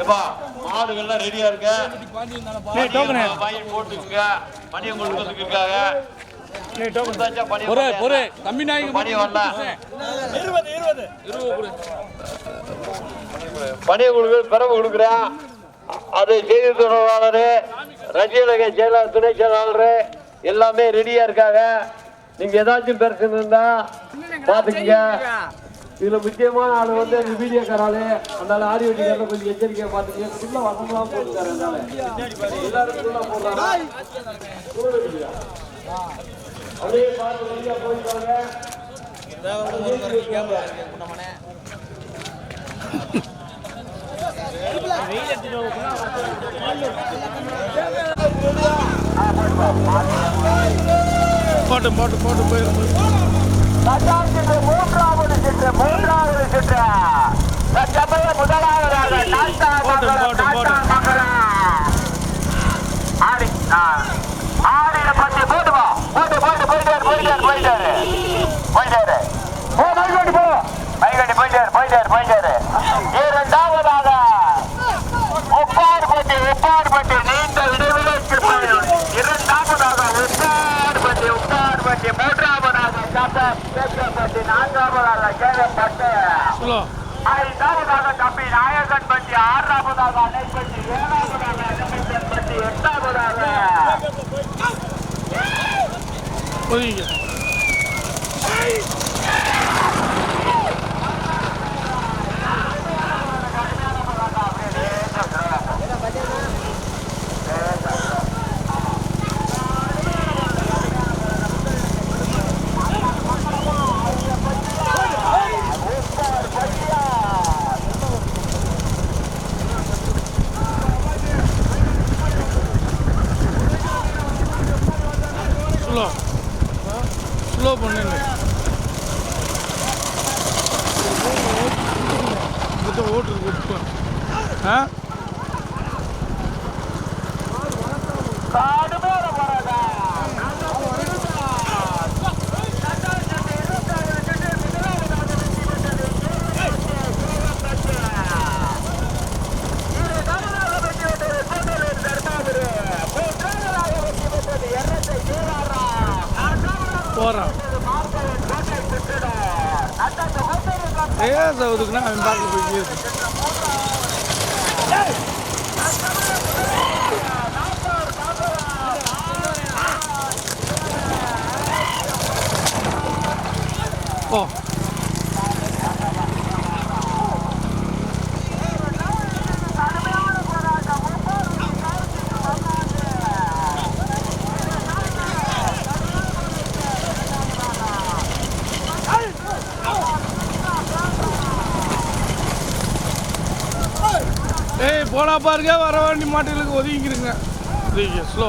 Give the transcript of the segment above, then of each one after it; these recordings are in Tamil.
ஏப்பா மாடுகள்லாம் ரெடியா இருக்க. டேய் டோக்கனு வாங்கி போட்டுக்குங்க. தம்பி நாய்க்கு பணியம் வரல இருபது பணியம் கொடுக்க பிறகு கொடுக்குறேன். அது செய்தி தொடர்பாளர் ரசிகலக செயலாளர் துணை செயலாளர் எல்லாமே ரெடியா இருக்காங்க. நீங்க ஏதாச்சும் பிரச்சனை இருந்தா பாத்துக்கங்க இதுல முக்கியமான ஆள் வந்து அந்த வீடியோக்கார ஆளு அதனால ஆடியோ வீடியோக்காரல கொஞ்சம் எச்சரிக்கையா பாத்துக்கங்க ஃபுல்லா வசந்தெல்லாம் போட்டுருக்காரு அதனால. எல்லாரும் ஃபுல்லா போடுறாங்க. அப்படியே பார்த்து வழியா போயிருக்காங்க போட்டு போட்டு போட்டு போயிடும் மூன்றாவது சுற்று மூன்றாவது சுற்று. தற்சமய முதலாவதாக டால்டா ஐந்தாவதாக தம்பி நாயகன் பட்டி ஆறாவதாக அணைப்பட்டி ஏழாவதாக அணைப்பன் பட்டி எட்டாவதாக காசு ஆகுதுக்குன்னா அவன் பார்க்க போய் இருக்கு ஓ போனால் போனா பாருங்க வர வேண்டிய மாட்டுகளுக்கு ஒதுங்கிருங்க. ஸ்லோ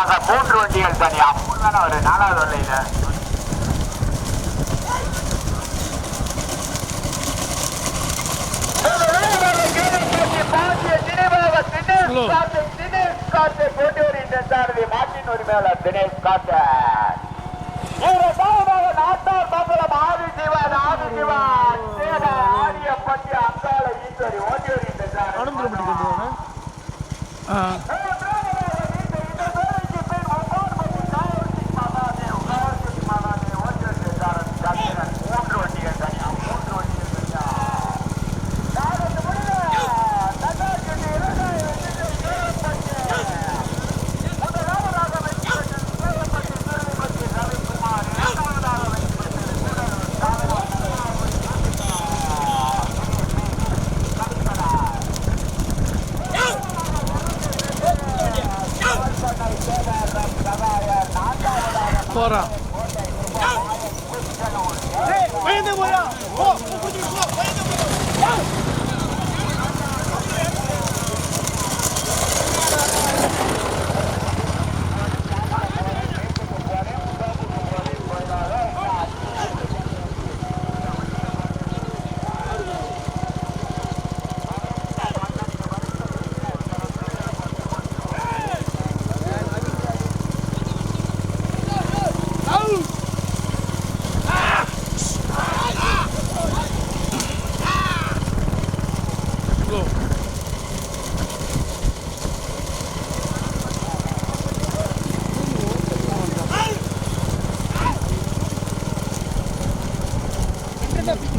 மூன்றாவதாக மூன்று வண்டிகள் தனியா மூணு தானே ஒரு நாலாவது வரலையில தினேஷ் போட்டி வருகின்ற சாரதி மாட்டின் உரிமையாளர் தினேஷ் கார்த்தை நாட்டார் ஆதி சிவன் ஆதி சிவன் சேக ஆரியப்பட்டி அங்காள ஈஸ்வரி ஓட்டி 错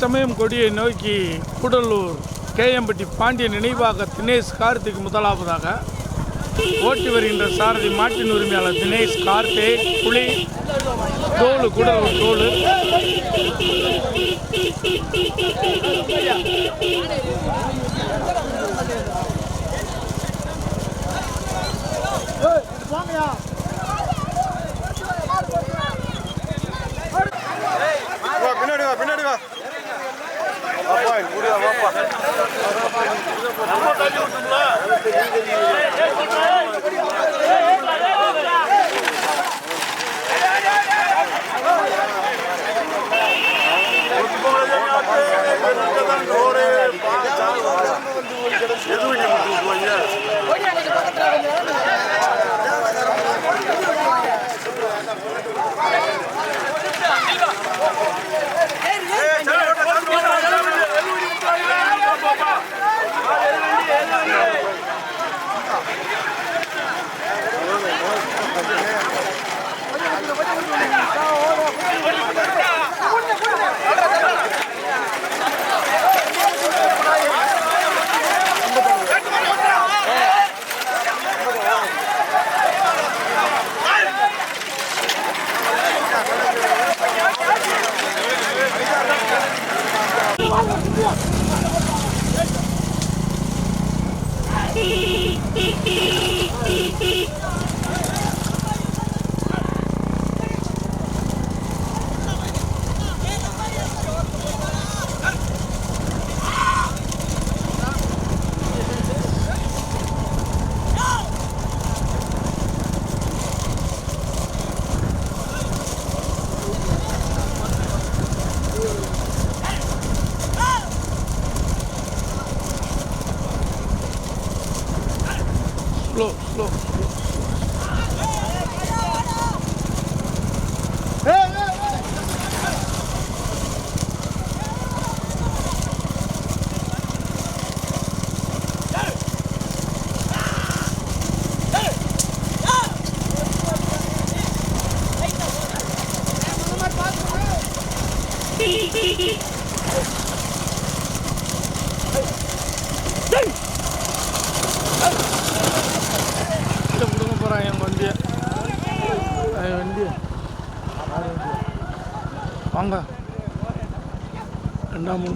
தற்சமயம் கொடியை நோக்கி கூடலூர் கேஎம்பட்டி பாண்டியன் நினைவாக தினேஷ் கார்த்திக் முதலாவதாக ஓட்டி வருகின்ற சாரதி மாட்டின் உரிமையாளர் தினேஷ் கார்த்திக் புலி தோலு கூடலூர் தோலு.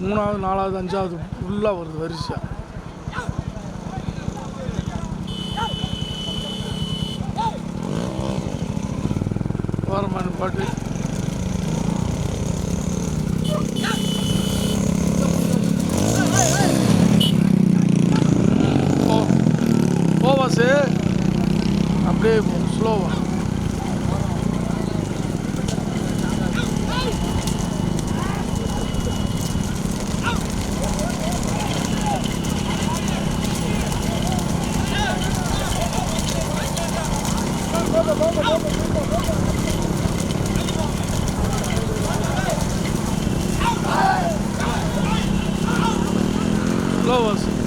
மூணாவது நாலாவது அஞ்சாவது ஃபுல்லாக வருது வரிசையாக ஓரமான பாட்டு போ போவா சார் அப்படியே ஸ்லோவா ஸ்லோவா சார்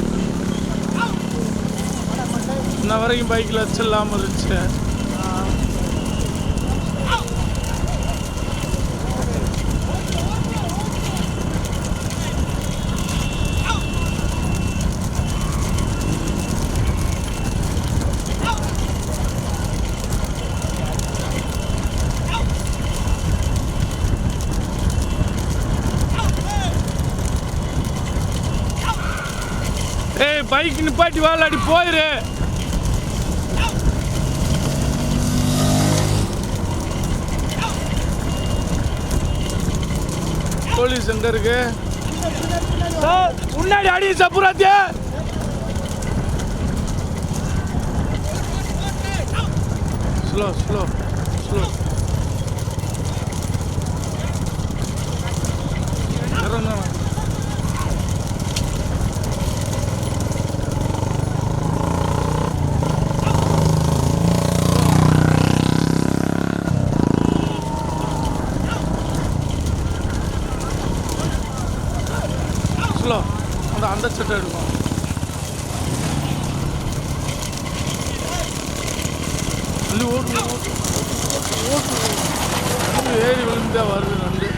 பைக்கில் வச்சு இல்லாமல் இருந்துச்சு ஏய் பைக் நிப்பாட்டி வாழாடி போயிரு. போலீஸ் எங்க இருக்கு. சார் முன்னாடி அடி சப்புராத்திய ஸ்லோ ஸ்லோ ஸ்லோ இறங்க ஸ்லோ அந்த அந்த சட்டை எடுக்கும் நண்டு ஓட்டு ஓட்டு ஓட்டு நண்டு ஏறி விழுந்தா வருது நண்டு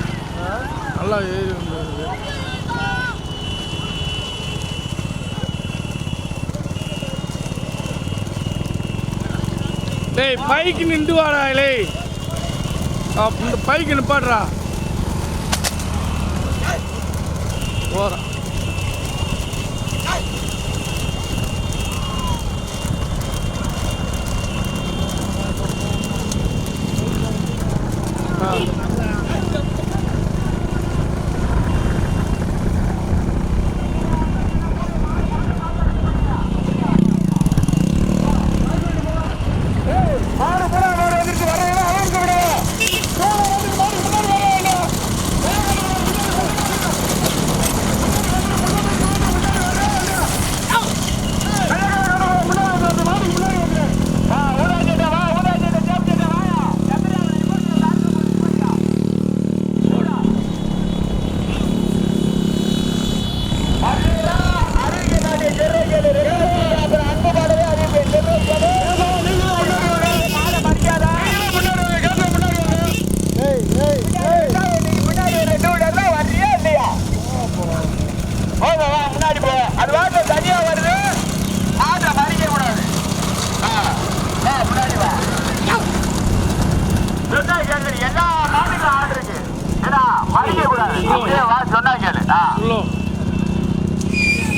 நல்லா ஏறி வந்து வருது டேய் பைக்கு நின்று வாடா இலே. பைக்கு நிப்பாடுறா போகிறேன்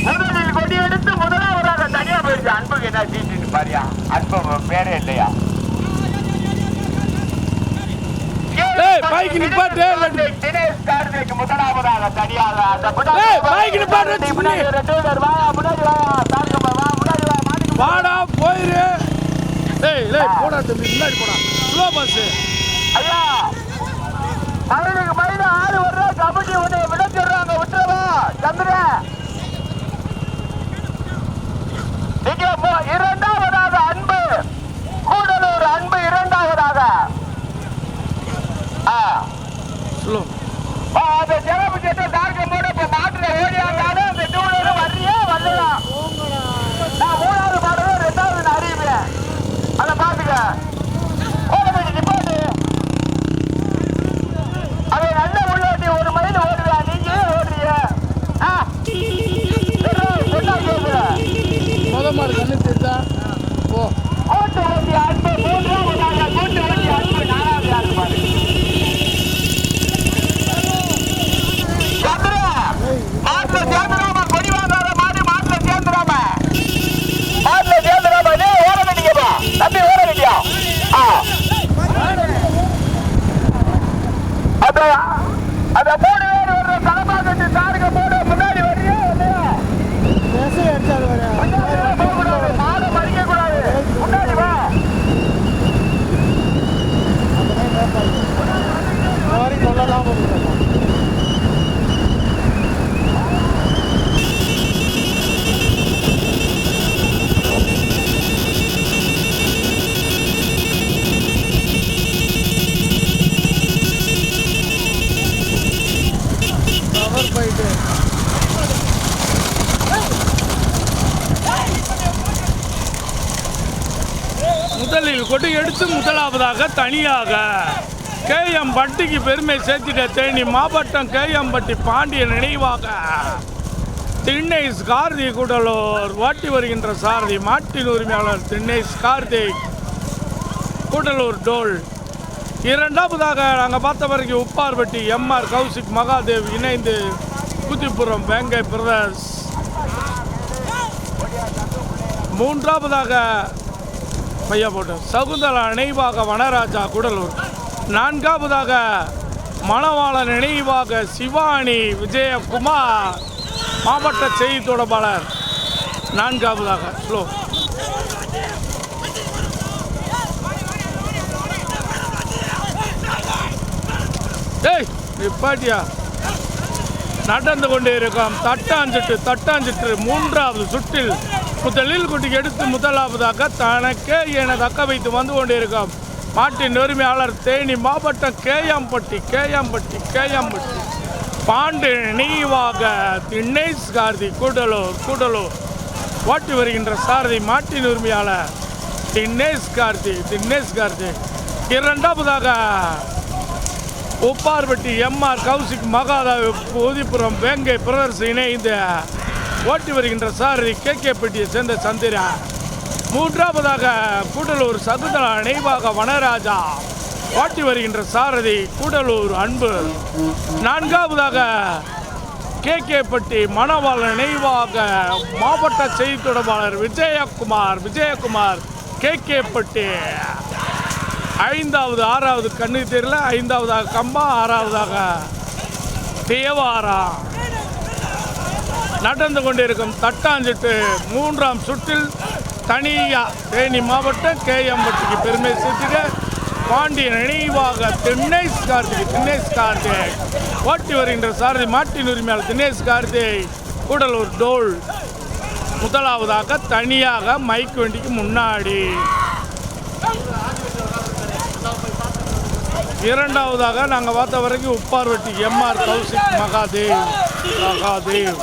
முதலில் கொடி எடுத்து முதலாவதாக தனியா போயிடுச்சு அன்புக்கு என்ன சீட்டு பாரியா? அன்பு பேரே இல்லையா? பைக்கு நிப்பாட்டு. தினேஷ் கார்த்திக் முதலாவதாக தனியாக பைக்கு நிப்பாட்டு, முன்னாடி முன்னாடி வாடா போயிரு. ஏய் ஏய் போடா தம்பி முன்னாடி போடா. ஸ்லோ பஸ் ஐயா மயிலுக்கு மயில ஆறு வர்ற கபடி உன்னை சொல்றாங்க விட்டுறவா கொண்டு எடுத்து முதலாவதாக தனியாக கே எம் பட்டிக்கு பெருமை சேர்த்திட்ட தேனி மாவட்டம் கேஎம் பட்டி பாண்டிய நினைவாக. திண்ணேஸ் கார்த்திக் கூடலூர் ஓட்டி வருகின்ற சாரதி மாட்டின் உரிமையாளர் திண்ணேஸ் கார்த்திக் கூடலூர் டோல். இரண்டாவதாக நாங்கள் பார்த்த வரைக்கும் உப்பார்பட்டி எம்ஆர் கௌசிக் மகாதேவ் இணைந்து குத்திபுரம் வேங்கை பிரதர்ஸ். மூன்றாவதாக பையா போட்டோம் சகுந்தலா நினைவாக வனராஜா கூடலூர். நான்காவதாக மணவாள நினைவாக சிவானி விஜயகுமார் மாவட்ட செய்தி தொடர்பாளர். நான்காவதாக ஸ்லோ டேய் நிப்பாட்டியா நடந்து கொண்டே இருக்கும். தட்டாஞ்சிட்டு தட்டாஞ்சிட்டு மூன்றாவது சுற்றில் முதலில் குட்டிக்கு எடுத்து முதலாவதாக தனக்கே என தக்க வைத்து வந்து கொண்டிருக்கும். மாட்டின் உரிமையாளர் தேனி மாவட்டம் கேயாம்பட்டி கேயாம்பட்டி கேயாம்பட்டி. பாண்டு நீவாக தினேஷ் கார்த்தி கூடலூர் கூடலூர் ஓட்டி வருகின்ற சாரதி மாட்டின் உரிமையாளர் தினேஷ் கார்த்தி தினேஷ் கார்த்தி. இரண்டாவதாக உப்பார்பட்டி எம்ஆர் கௌசிக் மகாதாவ் ஊதிப்புறம் வேங்கை பிரதர்ஸ் இணைந்து ஓட்டி வருகின்ற சாரதி கே கே பெட்டியை சேர்ந்த சந்திரா. மூன்றாவதாக கூடலூர் சகுந்தலா நினைவாக வனராஜா. ஓட்டி வருகின்ற சாரதி கூடலூர் அன்பு. நான்காவதாக கே கே பட்டி மணவாள நினைவாக மாவட்ட செய்தி தொடர்பாளர் விஜயகுமார் விஜயகுமார் கே கே பட்டி. ஐந்தாவது ஆறாவது கண்ணு தெரியல. ஐந்தாவதாக கம்பா ஆறாவதாக தேவாரா. நடந்து கொண்டிருக்கும் தட்டாஞ்சிட்டு மூன்றாம் சுற்றில் தனியா தேனி மாவட்டம் கேஎம்பட்டிக்கு பெருமை சேர்த்துக்க பாண்டிய நினைவாக தினேஷ் கார்த்திக் தினேஷ் கார்த்திக். ஓட்டி வருகின்ற சாரதி மாட்டின் உரிமையாளர் தினேஷ் கார்த்திக். கூடலூர் டோல் முதலாவதாக தனியாக மைக் வண்டிக்கு முன்னாடி. இரண்டாவதாக நாங்கள் பார்த்த வரைக்கும் உப்பார்வட்டி எம்ஆர் கௌசிக் மகாதேவ் மகாதேவ்.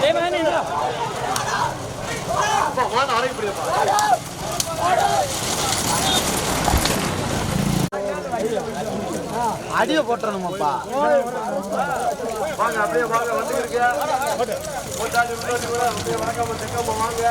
எடு, எடு, எடு. அடிய போட்டணுமாப்பா வாங்க அப்படியே வாங்க வந்துருக்க போட்டாடி வாங்க.